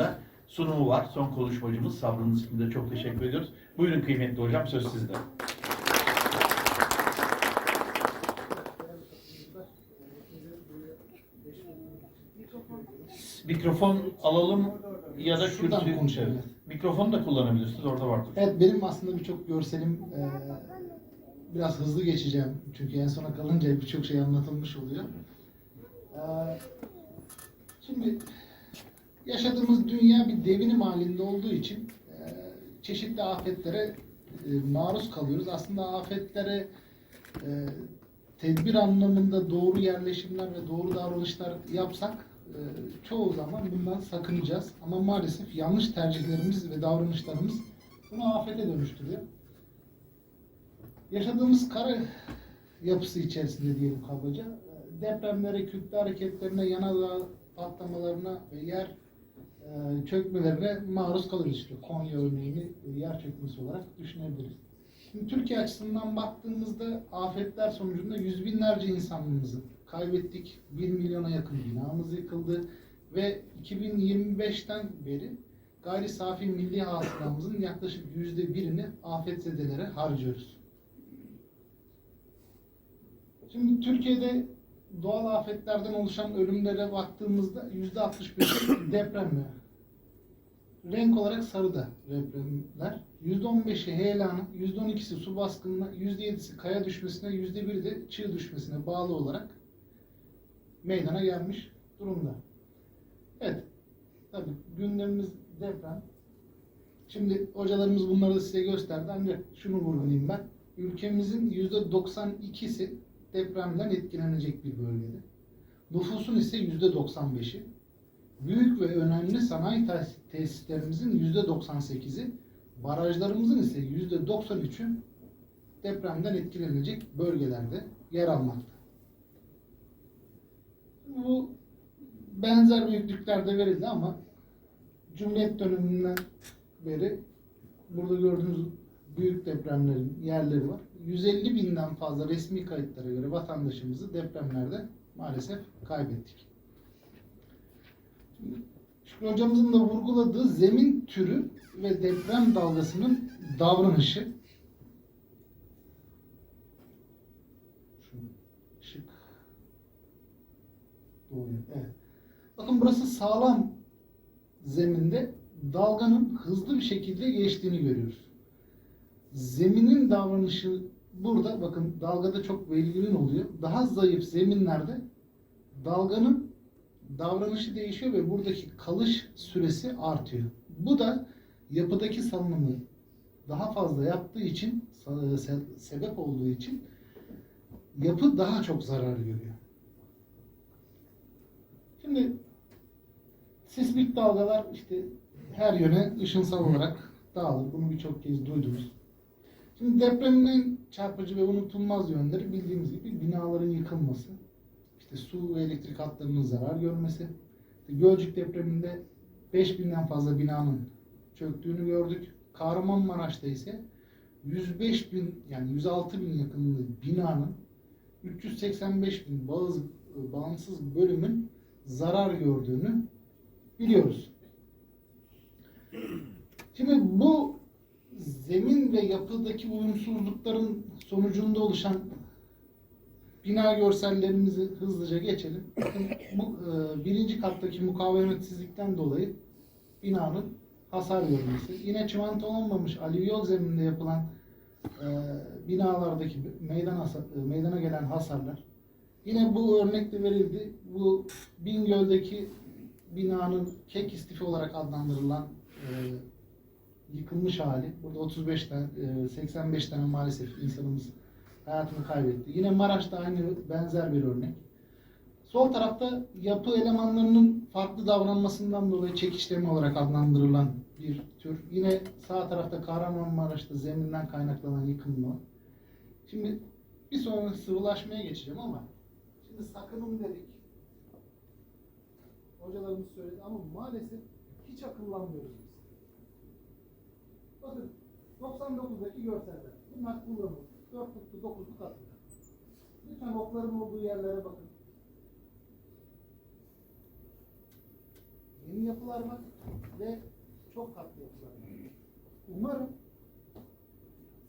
da sunumu var. Son konuşmacımız sabrınız için de çok teşekkür ediyoruz. Buyurun kıymetli hocam söz sizde. Mikrofon alalım ya da Şuradan kürsü- konuşalım. Mikrofonu da kullanabilirsiniz orada vardır. Evet benim aslında birçok görselim e, biraz hızlı geçeceğim. Çünkü en sona kalınca birçok şey anlatılmış oluyor. E, şimdi yaşadığımız dünya bir devinim halinde olduğu için e, çeşitli afetlere e, maruz kalıyoruz. Aslında afetlere e, tedbir anlamında doğru yerleşimler ve doğru davranışlar yapsak çoğu zaman bundan sakınacağız. Ama maalesef yanlış tercihlerimiz ve davranışlarımız bunu afete dönüştürüyor. Yaşadığımız kara yapısı içerisinde diyelim kabaca depremlere, kütle hareketlerine, yanardağ patlamalarına ve yer çökmelerine maruz kalırız işte. Konya örneğini e, yer çökmesi olarak düşünebiliriz. Şimdi Türkiye açısından baktığımızda afetler sonucunda yüz binlerce insanımızı kaybettik. 1 milyona yakın binamız yıkıldı ve 2025'ten beri gayri safi milli hasılamızın yaklaşık yüzde birini afetzedelere harcıyoruz. Şimdi Türkiye'de doğal afetlerden oluşan ölümlere baktığımızda yüzde 65'i depremle. Renk olarak sarıda depremler. Yüzde 15'i heyelanı, yüzde 12'si su baskınına, yüzde 7'si kaya düşmesine, yüzde 1'i de çığ düşmesine bağlı olarak meydana gelmiş durumda. Evet. Tabii gündemimiz deprem. Şimdi hocalarımız bunları da size gösterdi ancak şunu vurgulayayım ben. Ülkemizin yüzde 92'si depremden etkilenecek bir bölgede. Nüfusun ise yüzde 95'i. Büyük ve önemli sanayi tes- tesislerimizin yüzde 98'i, barajlarımızın ise yüzde 93'ü depremden etkilenecek bölgelerde yer almakta. Bu benzer büyüklüklerde verildi ama Cumhuriyet döneminden beri burada gördüğünüz büyük depremlerin yerleri var. 150 binden fazla resmi kayıtlara göre vatandaşımızı depremlerde maalesef kaybettik. Şükrü hocamızın da vurguladığı zemin türü ve deprem dalgasının davranışı. Doğuyor. Evet. Bakın burası sağlam zeminde dalganın hızlı bir şekilde geçtiğini görüyoruz. Zeminin davranışı burada bakın dalgada çok belirgin oluyor. Daha zayıf zeminlerde dalganın davranışı değişiyor ve buradaki kalış süresi artıyor. Bu da yapıdaki salınımı daha fazla yaptığı için se- sebep olduğu için yapı daha çok zarar görüyor. Şimdi sismik dalgalar işte her yöne ışınsal olarak dağılır. Bunu birçok kez duydunuz. Şimdi depremin çarpıcı ve unutulmaz yönleri bildiğimiz gibi binaların yıkılması, işte su ve elektrik hatlarının zarar görmesi. İşte Gölcük depreminde 5000'den fazla binanın çöktüğünü gördük. Kahramanmaraş'ta ise 105 bin yani 106 bin yakınında binanın 385 bin bazı bağımsız bölümün zarar gördüğünü biliyoruz. Şimdi bu zemin ve yapıdaki uyumsuzlukların sonucunda oluşan bina görsellerimizi hızlıca geçelim. Bu e, birinci kattaki mukavemetsizlikten dolayı binanın hasar görmesi. Yine çimentolanmamış alüvyol zeminde yapılan e, binalardaki meydan hasar, e, meydana gelen hasarlar. Yine bu örnekte verildi. Bu Bingöl'deki binanın kek istifi olarak adlandırılan e, yıkılmış hali. Burada 35 tane, e, 85 tane maalesef insanımız hayatını kaybetti. Yine Maraş'ta aynı benzer bir örnek. Sol tarafta yapı elemanlarının farklı davranmasından dolayı çekişleme olarak adlandırılan bir tür. Yine sağ tarafta Kahramanmaraş'ta zeminden kaynaklanan yıkılma. Şimdi bir sonra sıvılaşmaya geçeceğim ama şimdi sakının dedik. Hocalarımız söyledi ama maalesef hiç akıllanmıyoruz biz. Bakın 99'daki görseller. Bunlar kullanılır. 4'lüklü 9'luk atıyor. Lütfen okların olduğu yerlere bakın. Yeni yapılar var ve çok katlı yapılar var. Umarım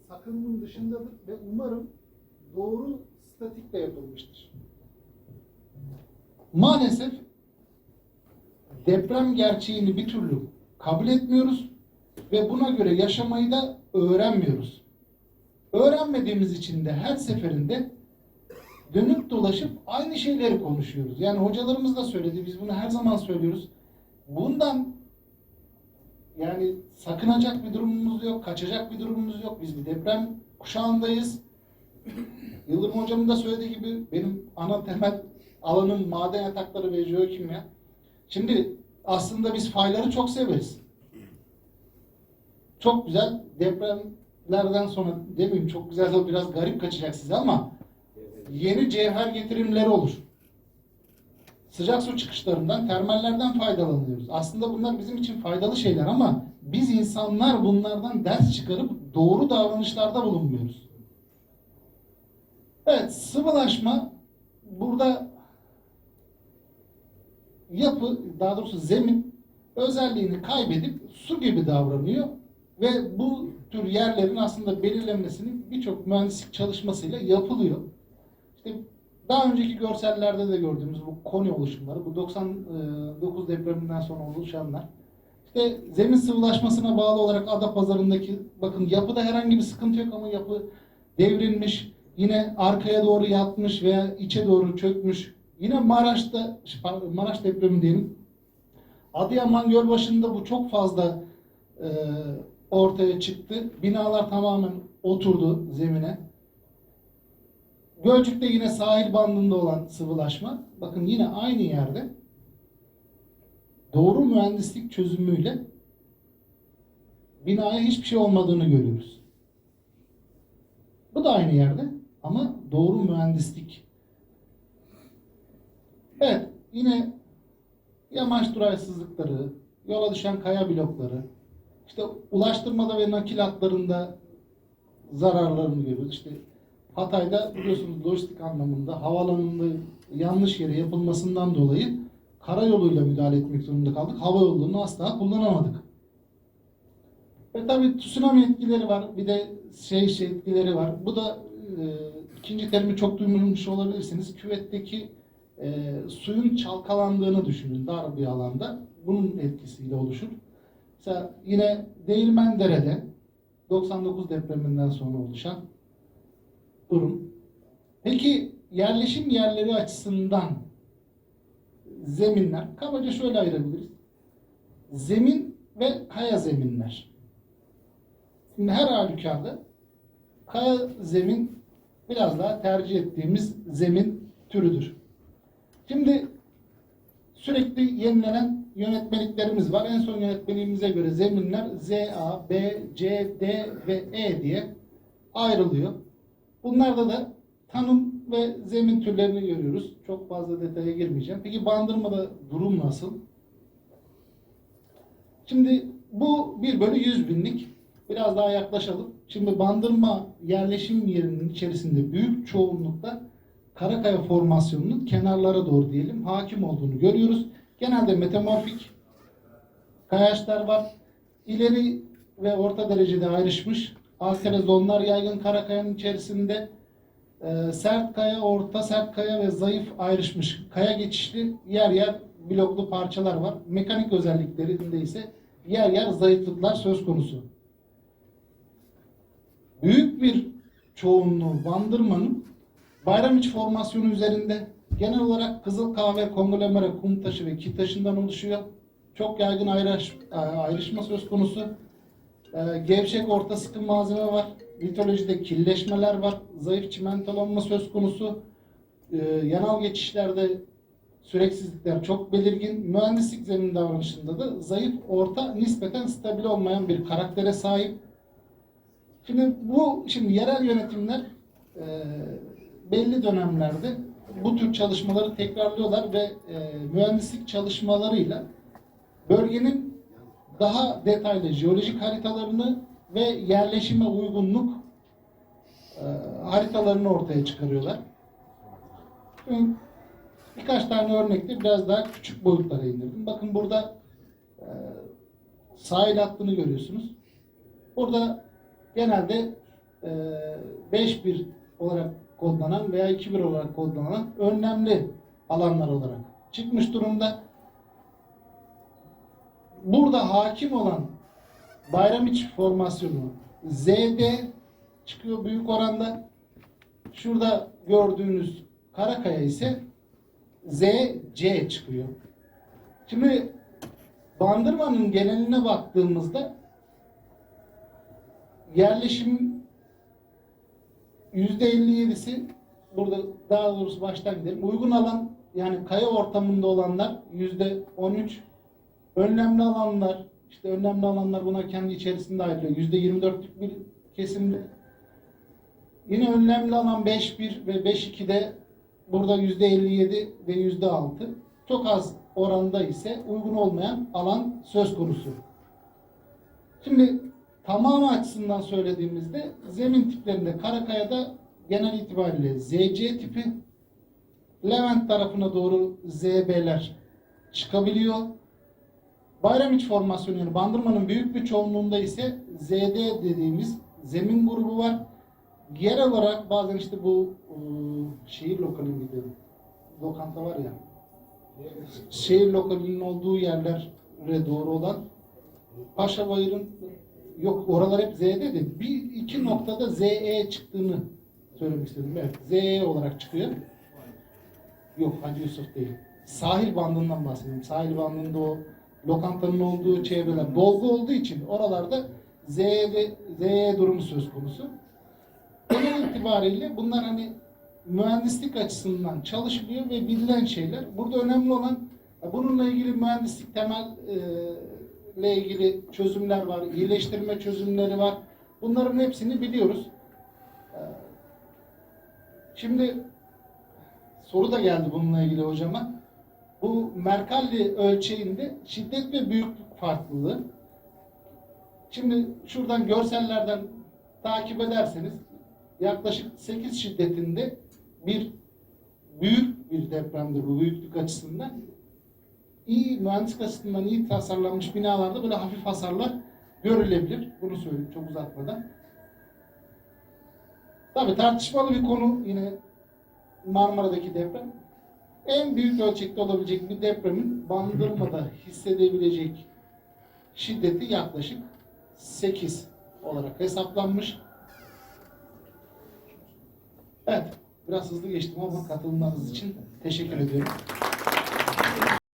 sakınının dışındadır ve umarım doğru statikle yapılmıştır. Maalesef deprem gerçeğini bir türlü kabul etmiyoruz ve buna göre yaşamayı da öğrenmiyoruz. Öğrenmediğimiz için de her seferinde dönüp dolaşıp aynı şeyleri konuşuyoruz. Yani hocalarımız da söyledi, biz bunu her zaman söylüyoruz. Bundan yani sakınacak bir durumumuz yok, kaçacak bir durumumuz yok. Biz bir deprem kuşağındayız. Yıldırım hocamın da söylediği gibi benim ana temel alanım maden yatakları ve jeokimya. Şimdi aslında biz fayları çok severiz. Çok güzel depremlerden sonra demeyeyim çok güzel de biraz garip kaçacak size ama yeni cevher getirimleri olur. Sıcak su çıkışlarından, termallerden faydalanıyoruz. Aslında bunlar bizim için faydalı şeyler ama biz insanlar bunlardan ders çıkarıp doğru davranışlarda bulunmuyoruz. Evet, sıvılaşma burada yapı, daha doğrusu zemin özelliğini kaybedip su gibi davranıyor ve bu tür yerlerin aslında belirlenmesinin birçok mühendislik çalışmasıyla yapılıyor. İşte daha önceki görsellerde de gördüğümüz bu koni oluşumları, bu 99 depreminden sonra oluşanlar. İşte zemin sıvılaşmasına bağlı olarak ada pazarındaki bakın yapıda herhangi bir sıkıntı yok ama yapı devrilmiş, yine arkaya doğru yatmış veya içe doğru çökmüş. Yine Maraş'ta, Maraş depremi diyelim. Adıyaman Gölbaşı'nda bu çok fazla e, ortaya çıktı. Binalar tamamen oturdu zemine. Gölcük'te yine sahil bandında olan sıvılaşma. Bakın yine aynı yerde doğru mühendislik çözümüyle binaya hiçbir şey olmadığını görüyoruz. Bu da aynı yerde ama doğru mühendislik. Evet, yine yamaç duraysızlıkları, yola düşen kaya blokları, işte ulaştırmada ve nakil hatlarında zararlarını görüyoruz. İşte Hatay'da biliyorsunuz lojistik anlamında havalanında yanlış yere yapılmasından dolayı karayoluyla müdahale etmek zorunda kaldık. Hava yolunu asla kullanamadık. Ve tabii tsunami etkileri var. Bir de şey, şey etkileri var. Bu da e, ikinci terimi çok duymuş olabilirsiniz. Küvetteki e, suyun çalkalandığını düşünün dar bir alanda. Bunun etkisiyle oluşur. Mesela yine Değirmendere'de 99 depreminden sonra oluşan durum. Peki yerleşim yerleri açısından zeminler kabaca şöyle ayırabiliriz. Zemin ve kaya zeminler. Şimdi her halükarda kaya zemin biraz daha tercih ettiğimiz zemin türüdür. Şimdi sürekli yenilenen yönetmeliklerimiz var. En son yönetmeliğimize göre zeminler Z, A, B, C, D ve E diye ayrılıyor. Bunlarda da tanım ve zemin türlerini görüyoruz. Çok fazla detaya girmeyeceğim. Peki bandırmada durum nasıl? Şimdi bu 1 bölü 100 binlik. Biraz daha yaklaşalım. Şimdi bandırma yerleşim yerinin içerisinde büyük çoğunlukta Karakaya formasyonunun kenarlara doğru diyelim hakim olduğunu görüyoruz. Genelde metamorfik kayaçlar var. İleri ve orta derecede ayrışmış alterozonlar yaygın Karakaya'nın içerisinde. Ee, sert kaya, orta sert kaya ve zayıf ayrışmış kaya geçişli yer yer bloklu parçalar var. Mekanik özelliklerinde ise yer yer zayıflıklar söz konusu. Büyük bir çoğunluğu bandırmanın Bayramiç formasyonu üzerinde genel olarak kızıl kahve, konglomerat, kum taşı ve kit taşından oluşuyor. Çok yaygın ayrış, ayrışma söz konusu. Ee, gevşek orta sıkı malzeme var. Litolojide kirleşmeler var. Zayıf çimentolanma söz konusu. Ee, yanal geçişlerde süreksizlikler çok belirgin. Mühendislik zemin davranışında da zayıf, orta, nispeten stabil olmayan bir karaktere sahip. Şimdi bu şimdi yerel yönetimler e, belli dönemlerde bu tür çalışmaları tekrarlıyorlar ve e, mühendislik çalışmalarıyla bölgenin daha detaylı jeolojik haritalarını ve yerleşime uygunluk e, haritalarını ortaya çıkarıyorlar. Birkaç tane örnekte biraz daha küçük boyutlara indirdim. Bakın burada sahil hattını görüyorsunuz. Burada genelde e, 5-1 olarak kodlanan veya 2-1 olarak kodlanan önlemli alanlar olarak çıkmış durumda. Burada hakim olan Bayramiç formasyonu ZD çıkıyor büyük oranda. Şurada gördüğünüz Karakaya ise ZC çıkıyor. Şimdi Bandırma'nın geneline baktığımızda yerleşim %57'si burada daha doğrusu baştan gidelim. Uygun alan yani kaya ortamında olanlar %13 önlemli alanlar işte önlemli alanlar buna kendi içerisinde ayrılıyor. %24'lük bir kesimde. Yine önlemli alan 5.1 ve 5.2'de burada %57 ve %6. Çok az oranda ise uygun olmayan alan söz konusu. Şimdi tamamı açısından söylediğimizde zemin tiplerinde Karakaya'da genel itibariyle ZC tipi Levent tarafına doğru ZB'ler çıkabiliyor. Bayramiç formasyonu yani Bandırma'nın büyük bir çoğunluğunda ise ZD dediğimiz zemin grubu var. Yer olarak bazen işte bu e, şehir lokali miydi? Lokanta var ya. Şehir lokalinin olduğu yerlere doğru olan Paşa Bayır'ın yok oralar hep Z'de de bir iki noktada ZE çıktığını söylemek istedim. Evet ZE olarak çıkıyor. Yok Hacı Yusuf değil. Sahil bandından bahsediyorum. Sahil bandında o lokantanın olduğu çevreler dolgu olduğu için oralarda Z'de ZE durumu söz konusu. Genel itibariyle bunlar hani mühendislik açısından çalışılıyor ve bilinen şeyler. Burada önemli olan bununla ilgili mühendislik temel e, ile ilgili çözümler var, iyileştirme çözümleri var. Bunların hepsini biliyoruz. E, Şimdi soru da geldi bununla ilgili hocama. Bu Mercalli ölçeğinde şiddet ve büyüklük farklılığı. Şimdi şuradan görsellerden takip ederseniz yaklaşık 8 şiddetinde bir büyük bir depremdir bu büyüklük açısından. İyi mühendislik açısından iyi tasarlanmış binalarda böyle hafif hasarlar görülebilir. Bunu söyleyeyim çok uzatmadan. Tabii tartışmalı bir konu yine Marmara'daki deprem. En büyük ölçekte olabilecek bir depremin Bandırma'da hissedebilecek şiddeti yaklaşık 8 olarak hesaplanmış. Evet, biraz hızlı geçtim ama katılımlarınız için teşekkür ediyorum.